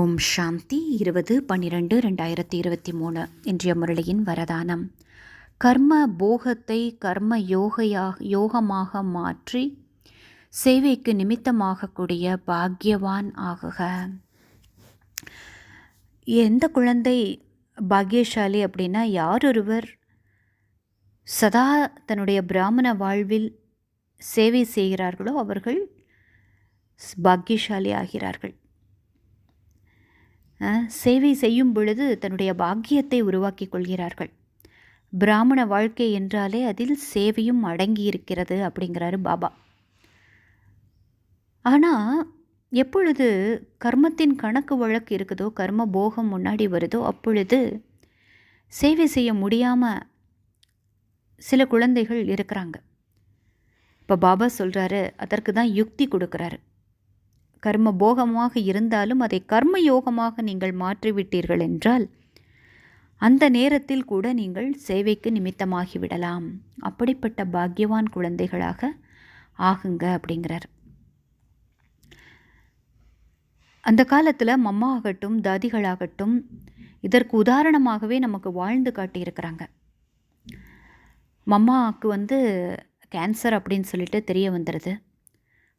ஓம் சாந்தி. இருபது பன்னிரெண்டு ரெண்டாயிரத்தி இருபத்தி மூணு. இன்றைய முரளியின் வரதானம். கர்ம போகத்தை கர்ம யோகையாக யோகமாக மாற்றி சேவைக்கு நிமித்தமாகக்கூடிய பாக்யவான் ஆகுக. எந்த குழந்தை பாக்யசாலி அப்படின்னா யாரொருவர் சதா தன்னுடைய பிராமண வாழ்வில் சேவை செய்கிறார்களோ அவர்கள் பாக்கியசாலி ஆகிறார்கள். சேவை செய்யும் பொழுது தன்னுடைய பாக்கியத்தை உருவாக்கி கொள்கிறார்கள். பிராமண வாழ்க்கை என்றாலே அதில் சேவையும் அடங்கி இருக்கிறது அப்படிங்கிறாரு பாபா. ஆனால் எப்பொழுது கர்மத்தின் கணக்கு வழக்கு இருக்குதோ கர்ம போகம் முன்னாடி வருதோ அப்பொழுது சேவை செய்ய முடியாமல் சில குழந்தைகள் இருக்கிறாங்க. இப்போ பாபா சொல்கிறாரு அதற்கு தான் யுக்தி கொடுக்குறாரு. கர்ம போகமாக இருந்தாலும் அதை கர்ம யோகமாக நீங்கள் மாற்றிவிட்டீர்கள் என்றால் அந்த நேரத்தில் கூட நீங்கள் சேவைக்கு நிமித்தமாகி விடலாம் அப்படிப்பட்ட பாக்யவான் குழந்தைகளாக ஆகுங்க அப்படிங்கிறார். அந்த காலத்தில் மம்மா ஆகட்டும் தாதிகளாகட்டும் இதற்கு உதாரணமாகவே நமக்கு வாழ்ந்து காட்டியிருக்கிறாங்க. மம்மாவுக்கு வந்து கேன்சர் அப்படின்னு சொல்லிட்டு தெரிய வந்துடுது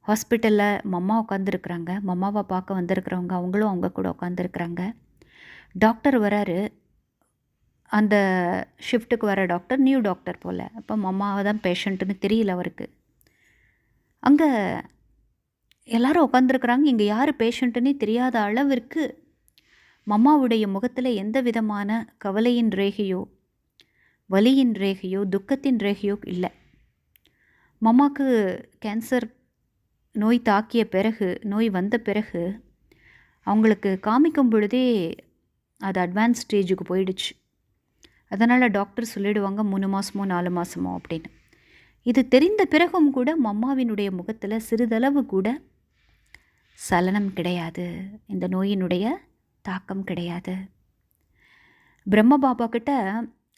ஹாஸ்பிட்டலில் மம்மா உட்காந்துருக்குறாங்க மம்மாவை பார்க்க வந்திருக்கிறவங்க அவங்களும் அவங்க கூட உட்காந்துருக்குறாங்க டாக்டர் வராரு. அந்த ஷிஃப்ட்டுக்கு வர டாக்டர் நியூ டாக்டர் போல். அப்போ மம்மாவை தான் பேஷண்ட்டுன்னு தெரியல அவருக்கு. அங்கே எல்லாரும் உட்காந்துருக்குறாங்க இங்கே யார் பேஷண்ட்டுன்னே தெரியாத அளவிற்கு மம்மாவுடைய முகத்தில் எந்த விதமான கவலையின் ரேகையோ வலியின் ரேகையோ துக்கத்தின் ரேகையோ இல்லை. மம்மாவுக்கு கேன்சர் நோய் தாக்கிய பிறகு நோய் வந்த பிறகு அவங்களுக்கு காமிக்கும் பொழுதே அது அட்வான்ஸ் ஸ்டேஜுக்கு போயிடுச்சு. அதனால் டாக்டர் சொல்லிடுவாங்க மூணு மாதமோ நாலு மாதமோ அப்படின்னு. இது தெரிந்த பிறகும் கூட மம்மாவினுடைய முகத்தில் சிறிதளவு கூட சலனம் கிடையாது. இந்த நோயினுடைய தாக்கம் கிடையாது. பிரம்ம பாபா கிட்ட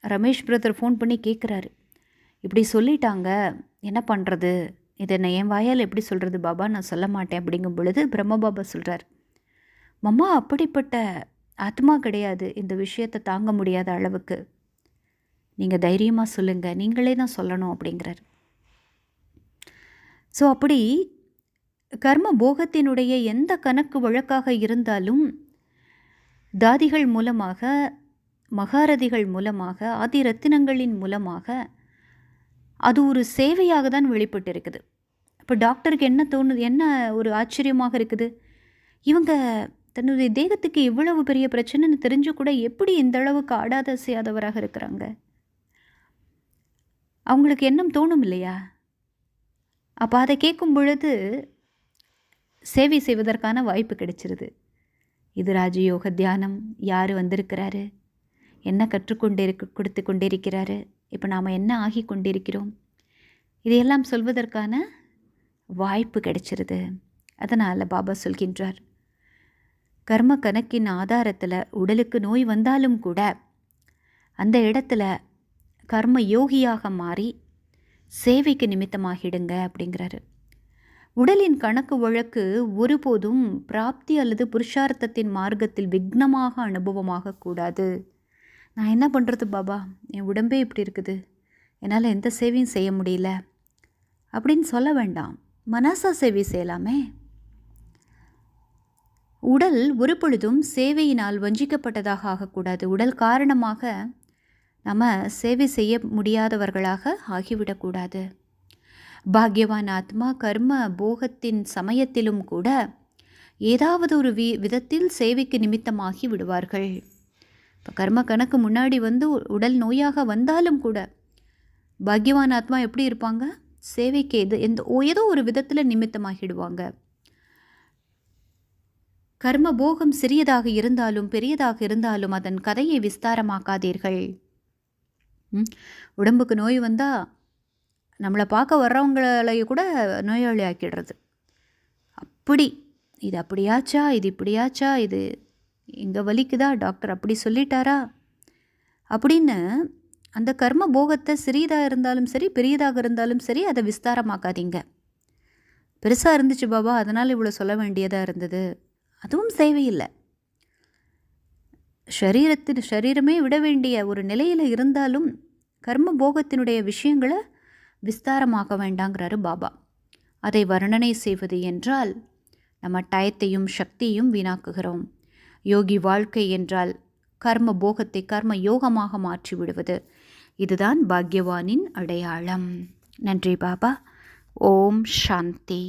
ரமேஷ் பிரதர் ஃபோன் பண்ணி கேட்குறாரு இப்படி சொல்லிட்டாங்க என்ன பண்ணுறது இதை நான் என் வாயால் எப்படி சொல்கிறது பாபா? நான் சொல்ல மாட்டேன் அப்படிங்கும் பொழுது பிரம்ம பாபா சொல்கிறார் மம்மா அப்படிப்பட்ட ஆத்மா கிடையாது. இந்த விஷயத்தை தாங்க முடியாத அளவுக்கு. நீங்கள் தைரியமாக சொல்லுங்கள் நீங்களே தான் சொல்லணும் அப்படிங்கிறார். ஸோ அப்படி கர்ம போகத்தினுடைய எந்த கணக்கு வழக்காக இருந்தாலும் தாதிகள் மூலமாக மகாரதிகள் மூலமாக ஆதி ரத்தினங்களின் மூலமாக அது ஒரு சேவையாக தான் வெளிப்பட்டிருக்குது. இப்போ டாக்டருக்கு என்ன தோணுது? என்ன ஒரு ஆச்சரியமாக இருக்குது? இவங்க தன்னுடைய தேகத்துக்கு இவ்வளவு பெரிய பிரச்சனைன்னு தெரிஞ்சு கூட எப்படி இந்த அளவுக்கு ஆடாத செய்யாதவராக இருக்கிறாங்க? அவங்களுக்கு எண்ணம் தோணும் இல்லையா? அப்போ அதை கேட்கும் பொழுது சேவை செய்வதற்கான வாய்ப்பு கிடைச்சிருது. இது ராஜயோக தியானம். யார் வந்திருக்கிறாரு? என்ன கற்றுக்கொண்டே இருக்க கொடுத்து கொண்டிருக்கிறாரு? இப்போ நாம் என்ன ஆகி கொண்டிருக்கிறோம்? இதையெல்லாம் சொல்வதற்கான வாய்ப்பு கிடைச்சிருது. அதனால் பாபா சொல்கின்றார் கர்ம கணக்கின் ஆதாரத்தில் உடலுக்கு நோய் வந்தாலும் கூட அந்த இடத்துல கர்ம யோகியாக மாறி சேவைக்கு நிமித்தமாகிடுங்க அப்படிங்கிறாரு. உடலின் கணக்கு வழக்கு ஒருபோதும் பிராப்தி அல்லது புருஷார்த்தத்தின் மார்க்கத்தில் விக்னமாக அனுபவமாக கூடாது. நான் என்ன பண்ணுறது பாபா? என் உடம்பே இப்படி இருக்குது. என்னால் எந்த சேவையும் செய்ய முடியல. அப்படின்னு சொல்ல வேண்டாம். மனசா சேவை செய்யலாமே? உடல் ஒரு பொழுதும் சேவையினால் வஞ்சிக்கப்பட்டதாக ஆகக்கூடாது. உடல் காரணமாக நம்ம சேவை செய்ய முடியாதவர்களாக ஆகிவிடக்கூடாது. பாக்யவான் ஆத்மா கர்ம போகத்தின் சமயத்திலும் கூட ஏதாவது ஒரு வி விதத்தில் சேவைக்கு நிமித்தமாகி விடுவார்கள். இப்போ கர்ம கணக்கு முன்னாடி வந்து உடல் நோயாக வந்தாலும் கூட பாக்யவான் ஆத்மா எப்படி இருப்பாங்க? சேவைக்கு எது எந்த ஓ- ஏதோ ஒரு விதத்தில் நிமித்தமாகிடுவாங்க. கர்ம போகம் சிறியதாக இருந்தாலும் பெரியதாக இருந்தாலும் அதன் கதையை விஸ்தாரமாக்காதீர்கள். ம்? உடம்புக்கு நோய் வந்தால் நம்மளை பார்க்க வர்றவங்களைய கூட நோயாளி ஆக்கிடுறது அப்படி இது அப்படியாச்சா இது இப்படியாச்சா இது இங்கே வலிக்குதா டாக்டர்? அப்படி சொல்லிட்டாரா? அப்படின்னு அந்த கர்ம போகத்தை சிறியதாக இருந்தாலும் சரி பெரியதாக இருந்தாலும் சரி அதை விஸ்தாரமாக்காதீங்க. பெருசாக இருந்துச்சு பாபா அதனால் இவ்வளோ சொல்ல வேண்டியதாக இருந்தது. அதுவும் தேவையில்லை ஷரீரத்தின் ஷரீரமே விட வேண்டிய ஒரு நிலையில் இருந்தாலும் கர்ம போகத்தினுடைய விஷயங்களை விஸ்தாரமாக்க வேண்டாங்கிறாரு பாபா. அதை வர்ணனை செய்வது என்றால் நம்ம டயத்தையும் சக்தியையும் வீணாக்குகிறோம். யோகி வாழ்க்கை என்றால் கர்ம போகத்தை கர்ம யோகமாக மாற்றி விடுவது இதுதான் பாக்யவானின் அடையாளம். நன்றி பாபா. ஓம் சாந்தி.